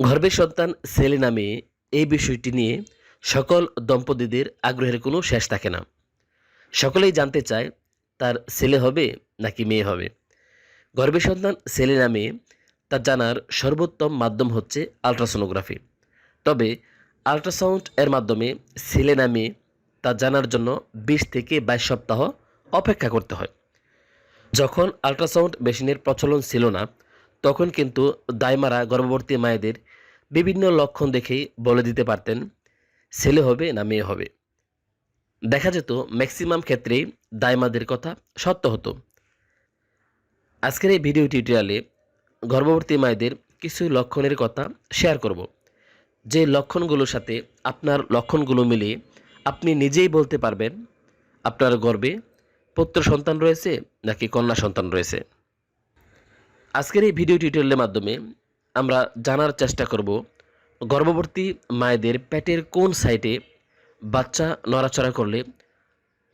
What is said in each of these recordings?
গর্ভের সন্তান ছেলে নামে এই বিষয়টি নিয়ে সকল দম্পতিদের আগ্রহের কোনো শেষ থাকে না। সকলেই জানতে চায়, তার ছেলে হবে নাকি মেয়ে হবে। গর্ভের সন্তান ছেলে নামে তা জানার সর্বোত্তম মাধ্যম হচ্ছে আলট্রাসোনোগ্রাফি। তবে আলট্রাসাউন্ড এর মাধ্যমে ছেলে না মেয়ে, তা জানার জন্য বিশ থেকে বাইশ সপ্তাহ অপেক্ষা করতে হয়। যখন আলট্রাসাউন্ড মেশিনের প্রচলন ছিল না তখন কিন্তু দায়মারা গর্ভবতী মায়েদের বিভিন্ন লক্ষণ দেখেই বলে দিতে পারতেন, ছেলে হবে না মেয়ে হবে। দেখা যেত ম্যাক্সিমাম ক্ষেত্রেই দায়মাদের কথা সত্য হতো। আজকের এই ভিডিও টিউটোরিয়ালে গর্ভবতী মায়েদের কিছু লক্ষণের কথা শেয়ার করব। যে লক্ষণগুলোর সাথে আপনার লক্ষণগুলো মিলিয়ে আপনি নিজেই বলতে পারবেন, আপনার গর্বে পুত্র সন্তান রয়েছে নাকি কন্যা সন্তান রয়েছে। আজকের এই ভিডিও টিউটোরিয়ালের মাধ্যমে আমরা জানার চেষ্টা করব গর্ভবতী মায়েদের পেটের কোন সাইটে বাচ্চা নড়াচড়া করলে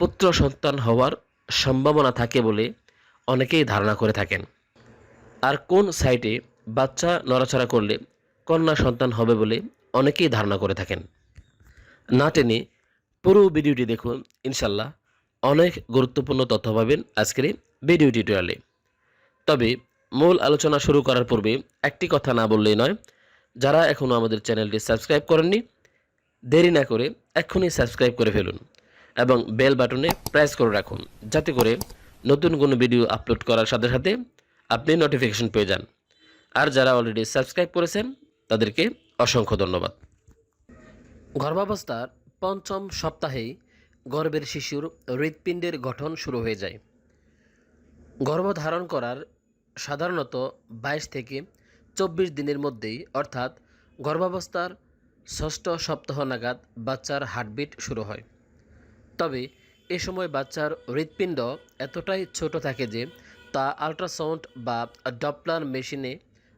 পুত্র সন্তান হওয়ার সম্ভাবনা থাকে বলে অনেকেই ধারণা করে থাকেন। আর কোন সাইটে বাচ্চা নড়াচড়া করলে কন্যা সন্তান হবে বলে অনেকেই ধারণা করে থাকেন। না টেনে পুরো ভিডিওটি দেখুন ইনশাল্লাহ অনেক গুরুত্বপূর্ণ তথ্য পাবেন আজকের ভিডিও টিউটোরিয়ালে তবে মূল আলোচনা শুরু করার পূর্বে একটি কথা না বললেই নয়, যারা এখনও আমাদের চ্যানেলটি সাবস্ক্রাইব করেননি, দেরি না করে এক্ষুনি সাবস্ক্রাইব করে ফেলুন এবং বেল বাটনে প্রেস করে রাখুন, যাতে করে নতুন কোনো ভিডিও আপলোড করার সাথে সাথে আপনি নোটিফিকেশন পেয়ে যান। আর যারা অলরেডি সাবস্ক্রাইব করেছেন, তাদেরকে অসংখ্য ধন্যবাদ। গর্ভাবস্থার পঞ্চম সপ্তাহেই গর্ভের শিশুর হৃৎপিণ্ডের গঠন শুরু হয়ে যায়। গর্ভধারণ করার সাধারণত বাইশ থেকে চব্বিশ দিনের মধ্যেই, অর্থাৎ গর্ভাবস্থার ষষ্ঠ সপ্তাহ নাগাদ বাচ্চার হার্টবিট শুরু হয়। তবে এ সময় বাচ্চার হৃৎপিণ্ড এতটাই ছোট থাকে যে তা আল্ট্রাসাউন্ড বা ডপলার মেশিনে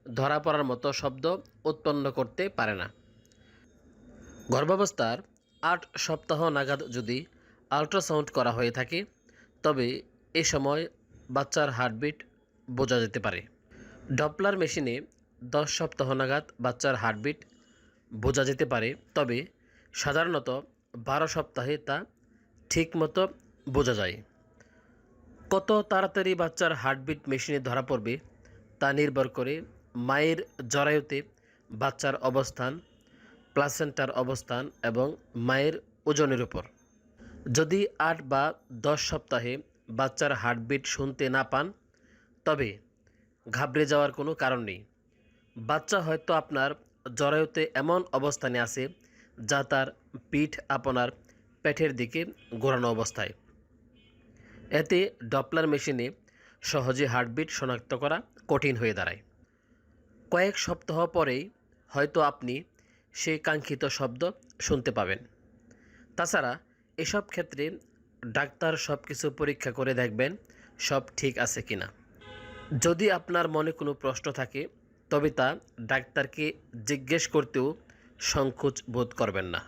ধরা পড়ার মতো শব্দ উৎপন্ন করতে পারে না। গর্ভাবস্থার আট সপ্তাহ নাগাদ যদি আল্ট্রাসাউন্ড করা হয়ে থাকে, তবে এ সময় বাচ্চার হার্টবিট বোঝা যেতে পারে। ডপলার মেশিনে দশ সপ্তাহ নাগাদ বাচ্চার হার্টবিট বোঝা যেতে পারে, তবে সাধারণত বারো সপ্তাহে তা ঠিকমতো বোঝা যায়। কত তাড়াতাড়ি বাচ্চার হার্টবিট মেশিনে ধরা পড়বে তা নির্ভর করে মায়ের জরায়ুতে বাচ্চার অবস্থান, প্লাসেন্টার অবস্থান এবং মায়ের ওজনের উপর। যদি আট বা দশ সপ্তাহে বাচ্চার হার্টবিট শুনতে না পান তবে ঘাবড়ে যাওয়ার কোনো কারণ নেই। বাচ্চা হয়তো আপনার জরায়ুতে এমন অবস্থানে আছে যা তার পিঠ আপনার পেটের দিকে ঘোরানো অবস্থায়। এতে ডপলার মেশিনে সহজে হার্টবিট শনাক্ত করা কঠিন হয়ে দাঁড়ায়। কয়েক সপ্তাহ পরেই হয়তো আপনি সেই কাঙ্ক্ষিত শব্দ শুনতে পাবেন। তাছাড়া এসব ক্ষেত্রে ডাক্তার সব কিছু পরীক্ষা করে দেখবেন সব ঠিক আছে কিনা। যদি আপনার মনে কোনো প্রশ্ন থাকে, তবে তা ডাক্তারকে জিজ্ঞেস করতেও সংকোচ বোধ করবেন না।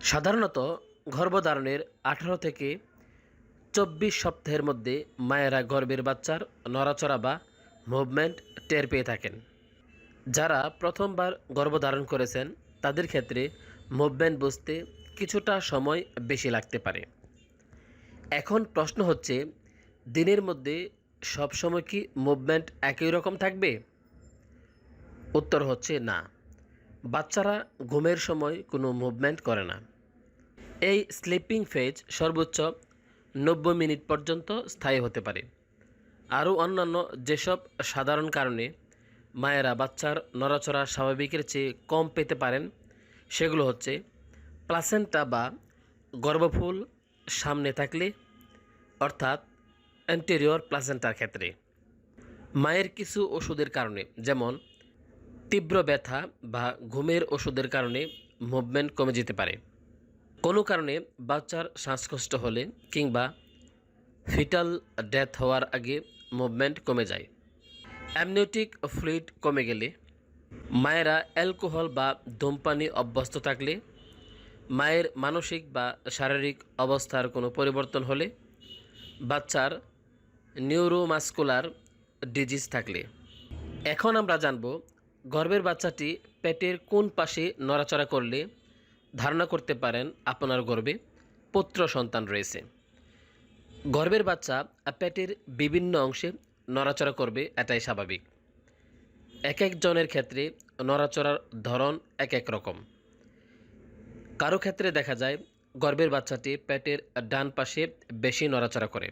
সাধারণত গর্ভধারণের আঠারো থেকে চব্বিশ সপ্তাহের মধ্যে মায়েরা গর্ভের বাচ্চার নড়াচড়া বা মুভমেন্ট টের পেয়ে থাকেন। যারা প্রথমবার গর্ভধারণ করেছেন, তাদের ক্ষেত্রে মুভমেন্ট বুঝতে কিছুটা সময় বেশি লাগতে পারে। এখন প্রশ্ন হচ্ছে, দিনের মধ্যে সবসময় কি মুভমেন্ট একই রকম থাকবে? উত্তর হচ্ছে না। বাচ্চারা ঘুমের সময় কোনো মুভমেন্ট করে না। এই স্লিপিং ফেজ সর্বোচ্চ নব্বই মিনিট পর্যন্ত স্থায়ী হতে পারে। আরও অন্যান্য যেসব সাধারণ কারণে মায়েরা বাচ্চার নড়াচড়া স্বাভাবিকের চেয়ে কম পেতে পারেন, সেগুলো হচ্ছে প্লাসেন্টা বা গর্ভফুল সামনে থাকলে, অর্থাৎ অ্যান্টেরিয়র প্লাসেন্টার ক্ষেত্রে। মায়ের কিছু ওষুধের কারণে, যেমন তীব্র ব্যথা বা ঘুমের ওষুধের কারণে মুভমেন্ট কমে যেতে পারে। কোনো কারণে বাচ্চার শ্বাসকষ্ট হলে কিংবা ফিটাল ডেথ হওয়ার আগে মুভমেন্ট কমে যায়। অ্যামনিওটিক ফ্লুইড কমে গেলে মায়েরা অ্যালকোহল বা ধূমপানি অভ্যস্ত থাকলে মায়ের মানসিক বা শারীরিক অবস্থার কোনো পরিবর্তন হলে বাচ্চার নিউরোমাস্কুলার ডিজিজ থাকলে। এখন আমরা জানব, গর্ভের বাচ্চাটি পেটের কোন পাশে নড়াচড়া করলে ধারণা করতে পারেন আপনার গর্ভে পুত্র সন্তান রয়েছে। গর্ভের বাচ্চা পেটের বিভিন্ন অংশে নড়াচড়া করবে, এটাই স্বাভাবিক। এক একজনের ক্ষেত্রে নড়াচড়ার ধরন এক এক রকম। কারও ক্ষেত্রে দেখা যায়, গর্ভের বাচ্চাটি পেটের ডান পাশে বেশি নড়াচড়া করে।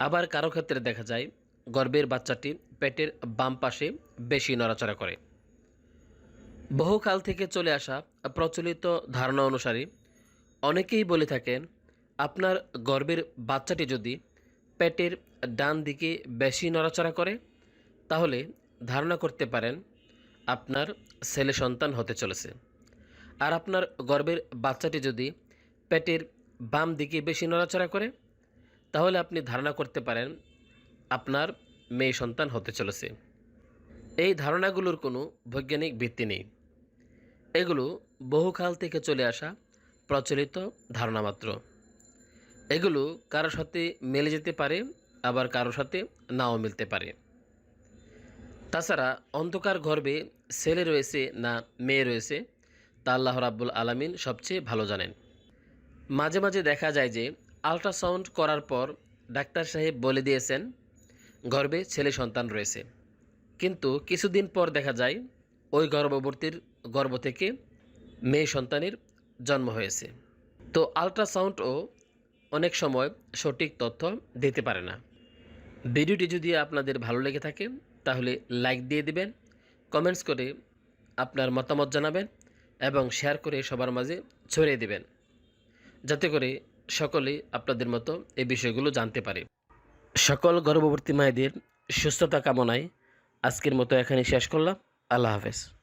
আবার কারও ক্ষেত্রে দেখা যায় গর্ভের বাচ্চাটি পেটের বাম পাশে বেশি নড়াচড়া করে। বহুকাল থেকে চলে আসা প্রচলিত ধারণা অনুসারে অনেকেই বলে থাকেন, আপনার গর্ভের বাচ্চাটি যদি পেটের ডান দিকে বেশি নড়াচড়া করে, তাহলে ধারণা করতে পারেন, আপনার ছেলে সন্তান হতে চলেছে। আর আপনার গর্ভের বাচ্চাটি যদি পেটের বাম দিকে বেশি নড়াচড়া করে তাহলে আপনি ধারণা করতে পারেন আপনার মেয়ে সন্তান হতে চলেছে। এই ধারণাগুলোর কোনো বৈজ্ঞানিক ভিত্তি নেই। এগুলো বহুকাল থেকে চলে আসা প্রচলিত ধারণা মাত্র। এগুলো কারোর সাথে মেলে যেতে পারে, আবার কারোর সাথে নাও মিলতে পারে। তাছাড়া অন্ধকার গর্ভে ছেলে রয়েছে না মেয়ে রয়েছে, তা আল্লাহ রাব্বুল আলামিন সবচেয়ে ভালো জানেন। মাঝে মাঝে দেখা যায় যে আল্ট্রাসাউন্ড করার পর ডাক্তার সাহেব বলে দিয়েছেন, গর্ভে ছেলে সন্তান রয়েছে। কিন্তু কিছুদিন পর দেখা যায়, ওই গর্ভবর্তীর গর্ভ থেকে মেয়ে সন্তানের জন্ম হয়েছে। তো আল্ট্রাসাউন্ডও অনেক সময় সঠিক তথ্য দিতে পারে না। ভিডিওটি যদি আপনাদের ভালো লেগে থাকে, তাহলে লাইক দিয়ে দিবেন, কমেন্টস করে আপনার মতামত জানাবেন এবং শেয়ার করে সবার মাঝে ছড়িয়ে দেবেন। যাতে করে সকলেই আপনাদের মতো এই বিষয়গুলো জানতে পারে। সকল গর্ভবর্তী মায়েদের সুস্থতা কামনায় আজকের মতো এখানে শেষ করলাম। আল্লাহ হাফেজ।